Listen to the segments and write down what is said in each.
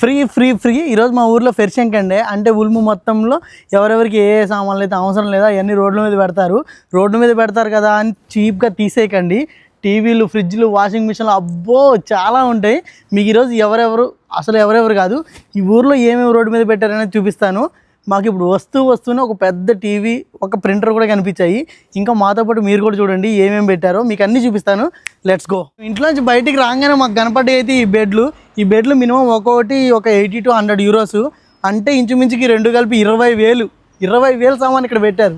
Free free free. ఈరోజు మా ఊర్లో ఫెర్షంక్ అండి అంటే ఉల్ము మొత్తంలో ఎవరెవరికి ఏ ఏ సామాన్లు అయితే అవసరం లేదా అవన్నీ రోడ్ల మీద పెడతారు. రోడ్డు మీద పెడతారు కదా అని చీప్గా తీసేయకండి. టీవీలు ఫ్రిడ్జ్లు వాషింగ్ మిషన్లు అబ్బో చాలా ఉంటాయి. మీకు ఈరోజు ఎవరెవరు అసలు ఎవరెవరు కాదు. ఈ ఊర్లో ఏమేమి రోడ్డు మీద పెట్టారనేది చూపిస్తాను. మాకు ఇప్పుడు వస్తూ వస్తూనే ఒక పెద్ద టీవీ ఒక ప్రింటర్ కూడా కనిపించాయి. ఇంకా మాతో పాటు మీరు కూడా చూడండి ఏమేమి పెట్టారో. మీకు అన్నీ చూపిస్తాను. లెట్స్ గో ఇంట్లో నుంచి బయటికి రాగానే మాకు కనపడే అయితే ఈ బెడ్లు. ఈ బెడ్లు మినిమం ఒక్కొక్కటి ఒక ఎయిటీ టు హండ్రెడ్ యూరోస్. అంటే ఇంచుమించుకి రెండు కలిపి ఇరవై వేలు. ఇరవై వేలు సామాన్ ఇక్కడ పెట్టారు.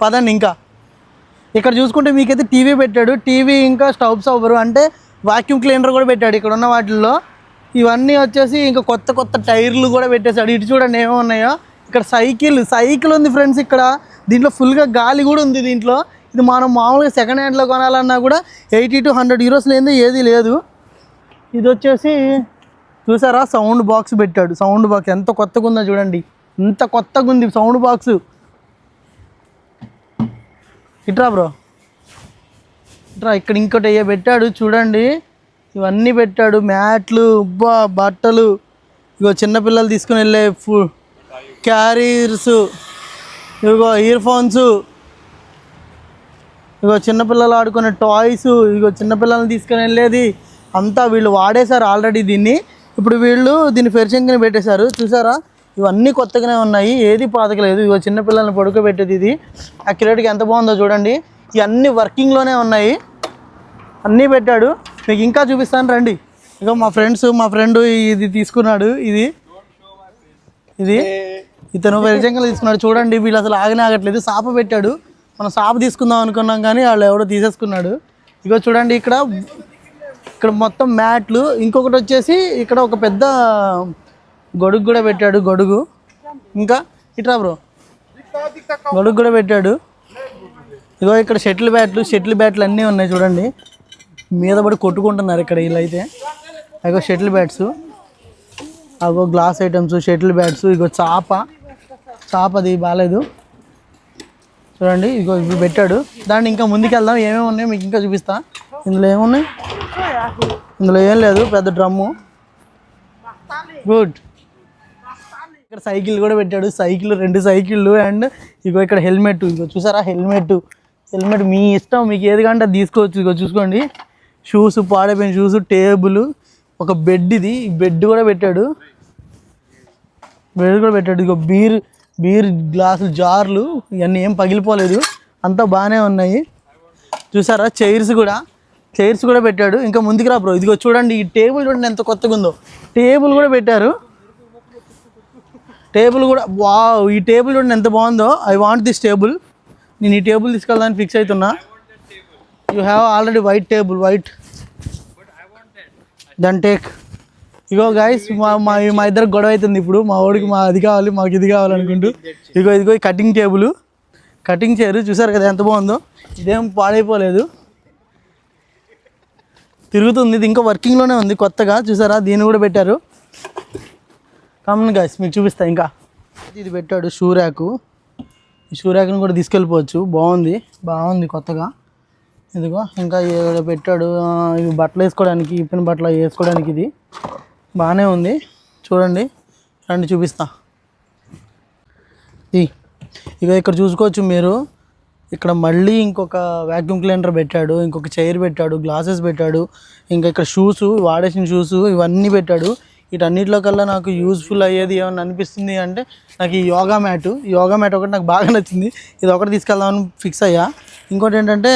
పదండి ఇంకా. ఇక్కడ చూసుకుంటే మీకైతే టీవీ పెట్టాడు. టీవీ ఇంకా స్టవ్ సవరు అంటే వాక్యూమ్ క్లీనర్ కూడా పెట్టాడు ఇక్కడ ఉన్న వాటిల్లో. ఇవన్నీ వచ్చేసి ఇంకా కొత్త కొత్త టైర్లు కూడా పెట్టేశాడు. ఇటు చూడండి ఏమేమి ఉన్నాయో. ఇక్కడ సైకిల్ సైకిల్ ఉంది ఫ్రెండ్స్ ఇక్కడ. దీంట్లో ఫుల్గా గాలి కూడా ఉంది దీంట్లో. ఇది మనం మామూలుగా సెకండ్ హ్యాండ్లో కొనాలన్నా కూడా ఎయిటీ టు హండ్రెడ్ యూరోస్ లేనిది ఏది లేదు. ఇది వచ్చేసి చూసారా? సౌండ్ బాక్స్ పెట్టాడు. సౌండ్ బాక్స్ ఎంత కొత్తగా ఉందో చూడండి. ఎంత కొత్తగా ఉంది సౌండ్ బాక్స్ ఇట్రా బ్రో ఇట్రా ఇక్కడ ఇంకోటి అయ్యే పెట్టాడు చూడండి. ఇవన్నీ పెట్టాడు. మ్యాట్లు ఉబ్బా బట్టలు. ఇగో చిన్నపిల్లలు తీసుకుని వెళ్ళే ఫు క్యారీర్స్ ఇగో ఇయర్ ఫోన్స్ ఇగో చిన్నపిల్లలు ఆడుకునే టాయ్స్ ఇగో చిన్నపిల్లల్ని తీసుకుని వెళ్ళేది. అంతా వీళ్ళు వాడేశారు ఆల్రెడీ దీన్ని. ఇప్పుడు వీళ్ళు దీన్ని ఫెర్షంకిని పెట్టేశారు. చూసారా? ఇవన్నీ కొత్తగానే ఉన్నాయి. ఏది పాతకలేదు. ఇగో చిన్నపిల్లల్ని పడుకోబెట్టేది ఇది. అక్యురేట్గా ఎంత బాగుందో చూడండి. ఇవన్నీ వర్కింగ్లోనే ఉన్నాయి. అన్నీ పెట్టాడు. మీకు ఇంకా చూపిస్తాను రండి. ఇగో మా ఫ్రెండ్స్ మా ఫ్రెండ్ ఇది తీసుకున్నాడు. ఇది. ఇది. ఇతను వెరిజంగా తీసుకున్నాడు. చూడండి వీళ్ళు అసలు ఆగనే ఆగట్లేదు. సాప పెట్టాడు. మనం సాప తీసుకుందాం అనుకున్నాం కానీ వాళ్ళు ఎవడో తీసేసుకున్నాడు. ఇగో చూడండి ఇక్కడ ఇక్కడ మొత్తం మ్యాట్లు. ఇంకొకటి వచ్చేసి ఇక్కడ ఒక పెద్ద గొడుగు కూడా పెట్టాడు గొడుగు. ఇంకా? ఇట్రా బ్రో. గొడుగు కూడా పెట్టాడు. ఇగో ఇక్కడ షటిల్ బ్యాట్లు షటిల్ బ్యాట్లు అన్నీ ఉన్నాయి చూడండి. మీద పడి కొట్టుకుంటున్నారు ఇక్కడ వీళ్ళైతే అగో షటిల్ బ్యాట్స్. అగో గ్లాస్ ఐటమ్స్ షటిల్ బ్యాట్స్ ఇగో చాప. చాపది బాగాలేదు చూడండి ఇగో ఇప్పుడు పెట్టాడు. దాన్ని ఇంకా ముందుకు వెళ్దాం ఏమేమి ఉన్నాయో మీకు ఇంకా చూపిస్తా. ఇందులో ఏమున్నాయి? ఇందులో ఏం లేదు పెద్ద డ్రమ్ము. గుడ్. ఇక్కడ సైకిల్ కూడా పెట్టాడు. సైకిల్ రెండు సైకిళ్ళు అండ్ ఇగో ఇక్కడ హెల్మెట్. ఇగో చూసారా? హెల్మెట్. హెల్మెట్ మీ ఇష్టం. మీకు ఏది కంటే అది తీసుకోవచ్చు. ఇగో చూసుకోండి. షూస్ పాడైపోయిన షూస్ టేబుల్. ఒక బెడ్ ఇది. బెడ్ కూడా పెట్టాడు. బెడ్ కూడా పెట్టాడు. ఇగో బీర్ బీర్ గ్లాసులు జార్లు ఇవన్నీ ఏం పగిలిపోలేదు. అంతా బాగానే ఉన్నాయి. చూసారా? చైర్స్ కూడా. చైర్స్ కూడా పెట్టాడు. ఇంకా ముందుకు రా బ్రో. ఇదిగో చూడండి ఈ టేబుల్ చూడండి ఎంత కొత్తగా ఉందో. టేబుల్ కూడా పెట్టారు. టేబుల్ కూడా వా ఈ టేబుల్ చూడండి ఎంత బాగుందో. I want this table. నేను ఈ టేబుల్ తీసుకెళ్దాన్ని ఫిక్స్ అవుతున్నా you have already white table white. Then take ego guys మా మా మా ఇద్దరు గొడవ అవుతుంది ఇప్పుడు. మా వాడికి మా అది కావాలి మాకు ఇది కావాలనుకుంటూ. ఇగో ఇదిగో కటింగ్ టేబుల్ కటింగ్ చేయరు చూసారు కదా ఎంత బాగుందో? ఇదేం పాడైపోలేదు. తిరుగుతుంది ఇది ఇంకా వర్కింగ్లోనే ఉంది కొత్తగా. చూసారా? దీన్ని కూడా పెట్టారు. కామన్ గాయస్ మీకు చూపిస్తా ఇంకా. ఇది పెట్టాడు షూ ర్యాకు ఈ షూ ర్యాక్ని కూడా తీసుకెళ్ళిపోవచ్చు. బాగుంది బాగుంది కొత్తగా. ఇదిగో ఇంకా పెట్టాడు. ఇవి బట్టలు వేసుకోవడానికి ఇప్పిన బట్టలు అవి వేసుకోవడానికి ఇది. బాగానే ఉంది. చూడండి. రండి చూపిస్తా. ఈ ఇక ఇక్కడ చూసుకోవచ్చు మీరు. ఇక్కడ మళ్ళీ ఇంకొక వ్యాక్యూమ్ క్లీనర్ పెట్టాడు ఇంకొక చైర్ పెట్టాడు గ్లాసెస్ పెట్టాడు ఇంకా ఇక్కడ షూస్ వాడేసిన షూస్ ఇవన్నీ పెట్టాడు. వీటన్నిటిలో కల్లా నాకు యూస్ఫుల్ అయ్యేది ఏమన్నా అనిపిస్తుంది అంటే నాకు ఈ యోగా మ్యాట్ యోగా మ్యాట్ ఒకటి నాకు బాగా నచ్చింది. ఇది ఒకటి తీసుకెళ్దామని ఫిక్స్ అయ్యా. ఇంకోటి ఏంటంటే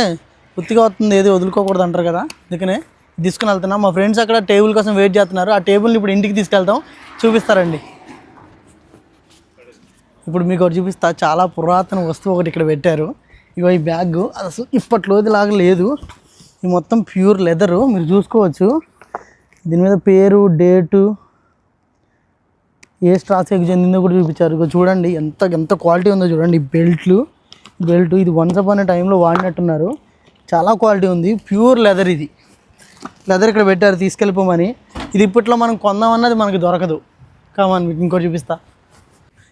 ఉత్తిగా వస్తుంది ఏది వదులుకోకూడదు అంటారు కదా అందుకనే తీసుకుని వెళ్తున్నాం. మా ఫ్రెండ్స్ అక్కడ టేబుల్ కోసం వెయిట్ చేస్తున్నారు. ఆ టేబుల్ని ఇప్పుడు ఇంటికి తీసుకెళ్తాం. చూపిస్తారండి. ఇప్పుడు మీకు ఒకటి చూపిస్తా. చాలా పురాతన వస్తువు ఒకటి ఇక్కడ పెట్టారు. ఇగో ఈ బ్యాగ్. అది అసలు ఇప్పట్లోదిలాగా లేదు. ఇది మొత్తం ప్యూర్ లెదరు. మీరు చూసుకోవచ్చు. దీని మీద పేరు డేటు ఏ స్ట్రాసేకి చెందిందో కూడా చూపించారు. ఇక చూడండి. ఎంత ఎంత క్వాలిటీ ఉందో చూడండి. బెల్ట్లు బెల్ట్. ఇది వన్స్ అప్ అనే టైంలో వాడినట్టున్నారు. చాలా క్వాలిటీ ఉంది. ప్యూర్ లెదర్ ఇది. లెదర్ ఇక్కడ పెట్టారు తీసుకెళ్ళిపోమని. ఇది ఇప్పట్లో మనం కొందామన్నది మనకి దొరకదు. కామన్ మీకు ఇంకోటి చూపిస్తా.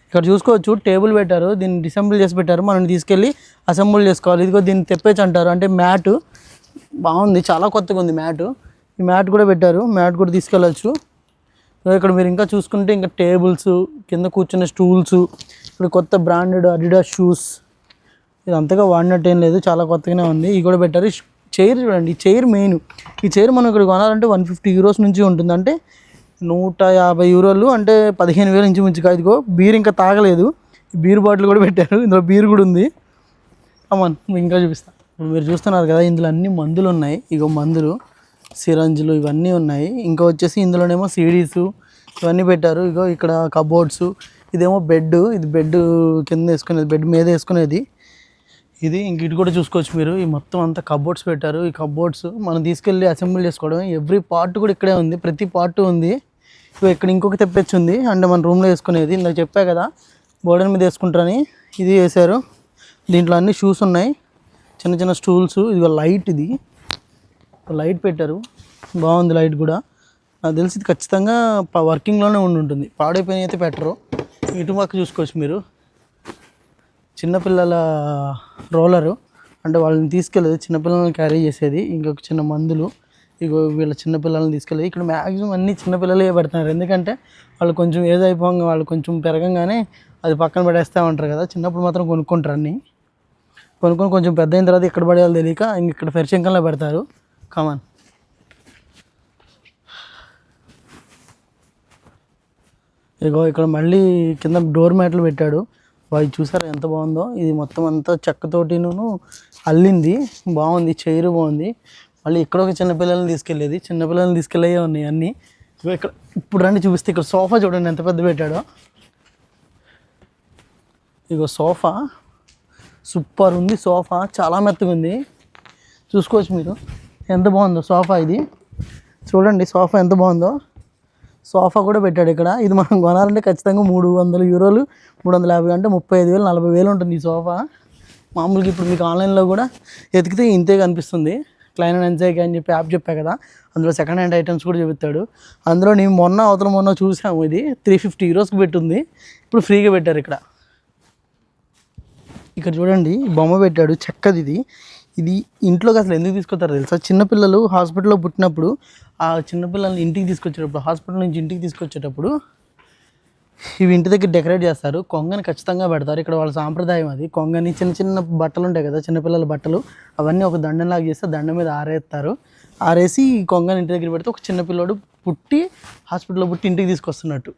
ఇక్కడ చూసుకోవచ్చు టేబుల్ పెట్టారు దీన్ని డిసెంబుల్ చేసి పెట్టారు. మనం తీసుకెళ్ళి అసెంబుల్ చేసుకోవాలి. ఇదిగో దీన్ని తెప్పేచ్చు అంటారు. అంటే మ్యాట్ బాగుంది చాలా కొత్తగా ఉంది మ్యాట్. ఈ మ్యాట్ కూడా పెట్టారు మ్యాట్ కూడా తీసుకెళ్ళచ్చు. ఇక్కడ మీరు ఇంకా చూసుకుంటే ఇంకా టేబుల్స్ కింద కూర్చున్న స్టూల్స్ ఇప్పుడు కొత్త బ్రాండెడ్ అడిడాస్ షూస్ ఇది అంతగా వాడినట్టు ఏం లేదు చాలా కొత్తగానే ఉంది. ఇది కూడా పెట్టారు చైర్ చూడండి ఈ చైర్ మెయిన్. ఈ చైర్ మనం ఇక్కడ కొనాలంటే వన్ ఫిఫ్టీ యూరోస్ నుంచి ఉంటుంది. అంటే నూట యాభై యూరోలు అంటే పదిహేను వేలు ఇంచు మించు ఇదిగో బీర్ ఇంకా తాగలేదు. ఈ బీర్ బాటిల్ కూడా పెట్టారు. ఇందులో బీర్ కూడా ఉంది. అమ్మన్ ఇంకా చూపిస్తా. ఇప్పుడు మీరు చూస్తున్నారు కదా ఇందులో అన్ని మందులు ఉన్నాయి. ఇగో మందులు సిరంజులు ఇవన్నీ ఉన్నాయి. ఇంకా వచ్చేసి ఇందులోనేమో సీడీస్ ఇవన్నీ పెట్టారు. ఇగో ఇక్కడ కబోర్డ్స్ ఇదేమో బెడ్ ఇది బెడ్ కింద వేసుకునేది బెడ్ మీద వేసుకునేది. ఇది ఇంక ఇటు కూడా చూసుకోవచ్చు మీరు. ఈ మొత్తం అంతా కబోర్డ్స్ పెట్టారు. ఈ కబోర్డ్స్ మనం తీసుకెళ్ళి అసెంబ్లీ చేసుకోవడం ఎవ్రీ పార్ట్ కూడా ఇక్కడే ఉంది. ప్రతి పార్ట్ ఉంది. ఇగో ఇక్కడ ఇంకొక తెప్పించింది అండ్ అంటే మన రూమ్లో వేసుకునేది. ఇందాక చెప్పా కదా బోర్డర్ మీద వేసుకుంటారని. ఇది వేశారు. దీంట్లో అన్ని షూస్ ఉన్నాయి. చిన్న చిన్న స్టూల్స్ ఇది లైట్ ఇది. లైట్ పెట్టారు. బాగుంది లైట్ కూడా. నాకు తెలిసి ఇది ఖచ్చితంగా ప- వర్కింగ్లోనే ఉండి ఉంటుంది. పాడైపోయిన అయితే పెట్టరు. ఇటు పక్క చూసుకోవచ్చు మీరు. చిన్నపిల్లల రోలరు. అంటే వాళ్ళని తీసుకెళ్ళేది చిన్నపిల్లల్ని క్యారీ చేసేది ఇంకొక చిన్న మందులు ఇగో వీళ్ళ చిన్నపిల్లల్ని తీసుకెళ్ళేది. ఇక్కడ మ్యాక్సిమం అన్ని చిన్నపిల్లలే పెడుతున్నారు. ఎందుకంటే వాళ్ళు కొంచెం ఏజ్ అయిపోగా వాళ్ళు కొంచెం పెరగంగానే అది పక్కన పడేస్తూ ఉంటారు కదా. చిన్నప్పుడు మాత్రం కొనుక్కుంటారు అన్నీ. కొనుక్కొని కొంచెం పెద్ద అయిన తర్వాత ఎక్కడ పడేయాలి తెలియక ఇంక ఇక్కడ ఫెర్శంకంలో పెడతారు. కమాన్ ఇగో ఇక్కడ మళ్ళీ కింద డోర్ మ్యాట్లు పెట్టాడు. వాళ్ళు చూసారా ఎంత బాగుందో? ఇది మొత్తం అంతా చెక్కతోటిను అల్లింది. బాగుంది చైర్ బాగుంది. మళ్ళీ ఇక్కడ ఒక చిన్నపిల్లల్ని తీసుకెళ్ళేది. చిన్నపిల్లల్ని తీసుకెళ్ళే ఉన్నాయి అన్నీ. ఇక్కడ ఇప్పుడు రండి చూపిస్తే ఇక్కడ సోఫా చూడండి ఎంత పెద్ద పెట్టాడో. ఇగో సోఫా. సూపర్ ఉంది సోఫా. చాలా మెత్తగా ఉంది. చూసుకోవచ్చు మీరు. ఎంత బాగుందో సోఫా ఇది. చూడండి సోఫా ఎంత బాగుందో. సోఫా కూడా పెట్టాడు ఇక్కడ. ఇది మనం కొనాలంటే ఖచ్చితంగా మూడు వందల యూరోలు మూడు వందల యాభై అంటే ముప్పై ఐదు వేలు నలభై వేలు ఉంటుంది ఈ సోఫా. మామూలుగా ఇప్పుడు మీకు ఆన్లైన్లో కూడా ఎతికితే ఇంతే కనిపిస్తుంది. క్లైన్ అండ్ ఎన్జాయ్కి అని చెప్పి యాప్ చెప్పా కదా అందులో సెకండ్ హ్యాండ్ ఐటమ్స్ కూడా చెబుతాడు అందులో నేను మొన్న అవతల మొన్న చూసాము ఇది. త్రీ ఫిఫ్టీ యూరోస్కి పెట్టుంది. ఇప్పుడు ఫ్రీగా పెట్టారు ఇక్కడ. ఇక్కడ చూడండి బొమ్మ పెట్టాడు చెక్కది ఇది. ఇది ఇంట్లోకి అసలు ఎందుకు తీసుకొస్తారు తెలుసా? చిన్నపిల్లలు హాస్పిటల్లో పుట్టినప్పుడు ఆ చిన్నపిల్లల్ని ఇంటికి తీసుకొచ్చేటప్పుడు హాస్పిటల్ నుంచి ఇంటికి తీసుకొచ్చేటప్పుడు ఇవి ఇంటి దగ్గర డెకరేట్ చేస్తారు. కొంగని ఖచ్చితంగా పెడతారు. ఇక్కడ వాళ్ళ సాంప్రదాయం అది. కొంగని చిన్న చిన్న బట్టలు ఉంటాయి కదా చిన్నపిల్లల బట్టలు. అవన్నీ ఒక దండంలాగా చేస్తే దండం మీద ఆరేస్తారు. ఆరేసి కొంగని ఇంటి దగ్గర పెడితే ఒక చిన్నపిల్లడు పుట్టి హాస్పిటల్లో పుట్టి ఇంటికి తీసుకొస్తున్నట్టు.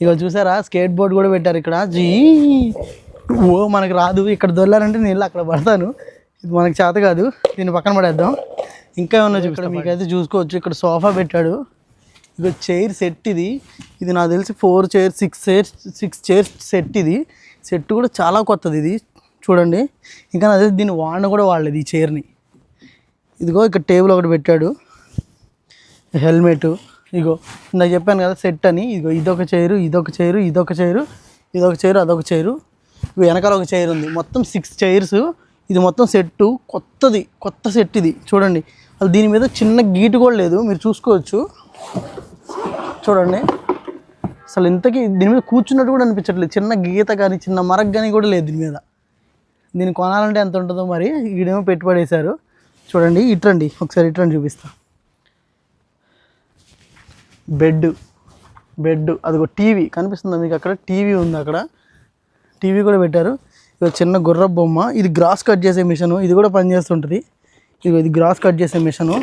ఇక చూసారా? స్కేట్ బోర్డ్ కూడా పెట్టారు ఇక్కడ. జీ! ఓ మనకు రాదు. ఇక్కడ దొల్లారంటే నీళ్ళు అక్కడ పడతాను. ఇది మనకు చేత కాదు. దీన్ని పక్కన పడేద్దాం. ఇంకా ఏమన్నా చూపిస్తా మీకైతే చూసుకోవచ్చు. ఇక్కడ సోఫా పెట్టాడు. ఇక చైర్ సెట్ ఇది. ఇది నాకు తెలిసి four chairs six chairs six chairs set ఇది. సెట్ కూడా చాలా కొత్తది ఇది. చూడండి. ఇంకా నాకు తెలిసి దీన్ని వాడిన కూడా వాడలేదు ఈ చైర్ని. ఇదిగో ఇక్కడ టేబుల్ ఒకటి పెట్టాడు. హెల్మెట్. ఇగో ఇందాక చెప్పాను కదా సెట్ అని. ఇదిగో ఇదొక చైరు ఇదొక చైరు ఇదొక చైరు ఇదొక చైరు అదొక చైరు. వెనకాల ఒక చైర్ ఉంది. మొత్తం సిక్స్ చైర్స్. ఇది మొత్తం సెట్టు కొత్తది కొత్త సెట్ ఇది. చూడండి. అసలు దీని మీద చిన్న గీటు కూడా లేదు. మీరు చూసుకోవచ్చు. చూడండి. అసలు ఇంతకీ దీని మీద కూర్చున్నట్టు కూడా అనిపించట్లేదు. చిన్న గీత కానీ చిన్న మరగ్ కానీ కూడా లేదు దీని మీద. దీన్ని కొనాలంటే ఎంత ఉంటుందో మరి ఈడేమో పెట్టుబడేశారు. చూడండి. ఇట్రండి. ఒకసారి ఇట్రండి చూపిస్తా. బెడ్ బెడ్ అదిగో టీవీ. కనిపిస్తుందా మీకు అక్కడ? టీవీ ఉంది అక్కడ. టీవీ కూడా పెట్టారు. చిన్న గుర్ర బొమ్మ. ఇది గ్రాస్ కట్ చేసే మిషను ఇది కూడా పనిచేస్తుంటుంది. ఇదిగో ఇది గ్రాస్ కట్ చేసే మిషను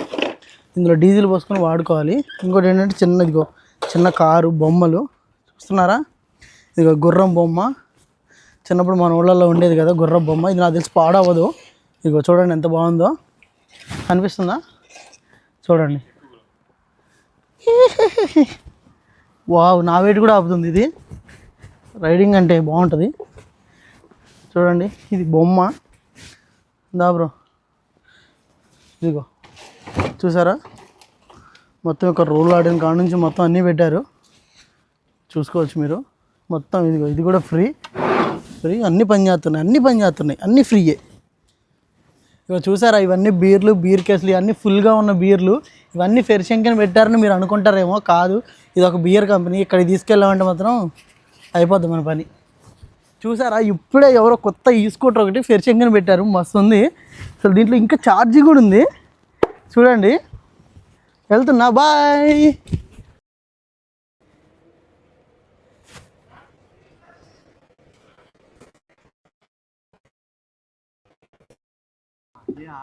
ఇందులో డీజిల్ పోసుకొని వాడుకోవాలి. ఇంకోటి ఏంటంటే చిన్న ఇదిగో చిన్న కారు బొమ్మలు. చూస్తున్నారా? ఇదిగో గుర్రం బొమ్మ. చిన్నప్పుడు మన ఊళ్ళల్లో ఉండేది కదా గుర్రం బొమ్మ. ఇది నాకు తెలిసి పాడవదు ఇదిగో చూడండి ఎంత బాగుందో. అనిపిస్తుందా? చూడండి. వావ్ నా వెయిట్ కూడా ఆపుతుంది ఇది. రైడింగ్ అంటే బాగుంటుంది. చూడండి ఇది బొమ్మ. దా బ్రో. ఇదిగో. చూసారా? మొత్తం ఒక రోల్ ఆడిన కాడ నుంచి మొత్తం అన్నీ పెట్టారు. చూసుకోవచ్చు మీరు. మొత్తం ఇదిగో ఇది కూడా ఫ్రీ. ఫ్రీ అన్నీ పని చేస్తున్నాయి అన్నీ పని చేస్తున్నాయి అన్నీ ఫ్రీయే. ఇక చూసారా? ఇవన్నీ బీర్లు బీర్ కేసులు ఇవన్నీ ఫుల్గా ఉన్న బీర్లు. ఇవన్నీ ఫెర్షంకని పెట్టారని మీరు అనుకుంటారేమో కాదు. ఇది ఒక బీర్ కంపెనీ. ఇక్కడికి తీసుకెళ్ళామంటే మాత్రం అయిపోద్ది మన పని. చూసారా? ఇప్పుడే ఎవరో కొత్త ఈ స్కూటర్ ఒకటి ఫెర్చింగ్ని పెట్టారు. మస్తు ఉంది. అసలు దీంట్లో ఇంకా ఛార్జింగ్ కూడా ఉంది. చూడండి. వెళ్తున్నా. బాయ్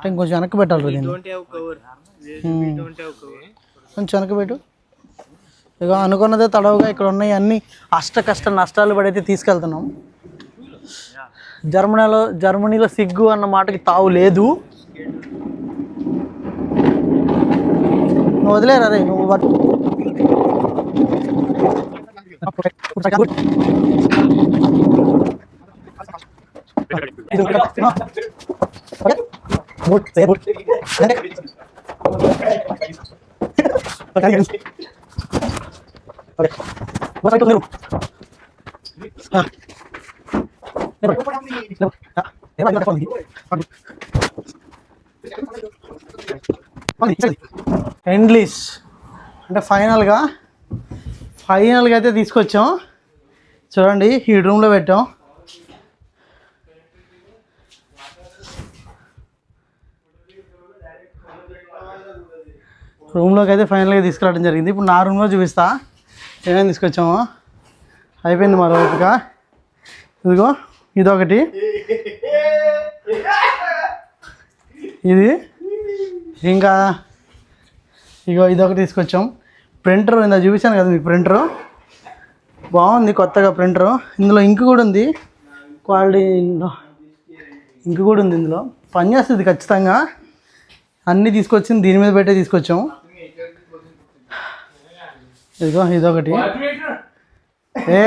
కొంచెం వెనక్కి పెట్టాలి hmm. కొంచెం వెనక్కి పెట్టు. ఇక అనుకున్నదే తడవుగా ఇక్కడ ఉన్నాయి. అన్ని అష్ట కష్ట నష్టాలు పడైతే తీసుకెళ్తున్నాం. జర్మనీలో జర్మనీలో సిగ్గు అన్న మాటకి తావు లేదు నువ్వు వదిలేరా రే నువ్వు. ఓకే. అంటే. ఎండ్లీస్ అంటే ఫైనల్గా ఫైనల్గా అయితే తీసుకొచ్చాం. చూడండి ఈ రూమ్లో పెట్టాం. రూమ్లోకి అయితే ఫైనల్గా తీసుకురావడం జరిగింది. ఇప్పుడు నా రూమ్లో చూపిస్తా. ఏమేమి తీసుకొచ్చామో. అయిపోయింది మరోపుగా ఇదిగో. ఇదొకటి. ఇది. ఇంకా ఇగో ఇదొకటి తీసుకొచ్చాం. ప్రింటర్ ఇందా చూపించాను కదా మీకు ప్రింటరు? బాగుంది కొత్తగా ప్రింటరు. ఇందులో ఇంక్ కూడా ఉంది. క్వాలిటీ ఇంక్ కూడా ఉంది ఇందులో. పనిచేస్తుంది ఖచ్చితంగా. అన్నీ తీసుకొచ్చింది దీని మీద పెట్టే తీసుకొచ్చాం. ఇదిగో ఇదొకటి. ఏ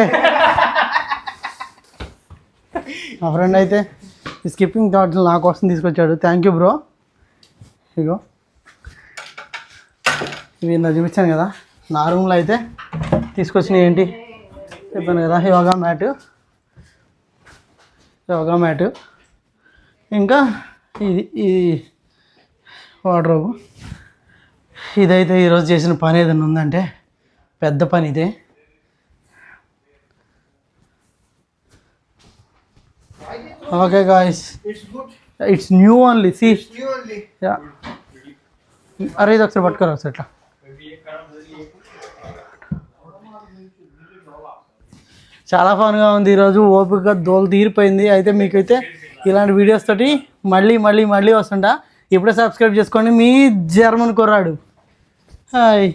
మా ఫ్రెండ్ అయితే ఈ స్కిప్పింగ్ థాట్స్ని నా కోసం తీసుకొచ్చాడు. థ్యాంక్ యూ బ్రో ఇగో. ఇవి నా చూపించాను కదా. నా రూమ్లో అయితే తీసుకొచ్చినవి ఏంటి? చెప్పాను కదా యోగా మ్యాట్. యోగా మ్యాట్. ఇంకా ఇది ఇది వాడ్రోబు ఇదైతే ఈరోజు చేసిన పని ఏదైనా ఉందంటే పెద్ద పని ఇదే. Okay guys It's good. It's new only see You only. Yeah అరే ఇది ఒకసారి పట్టుకోరా ఒకసారి ఇట్లా. చాలా ఫన్గా ఉంది ఈరోజు. ఓపికగా దోలు తీరిపోయింది. అయితే మీకైతే ఇలాంటి వీడియోస్ తోటి మళ్ళీ మళ్ళీ మళ్ళీ వస్తుంటా. ఇప్పుడే సబ్స్క్రైబ్ చేసుకోండి. మీ జర్మన్ కుర్రాడు. హాయ్.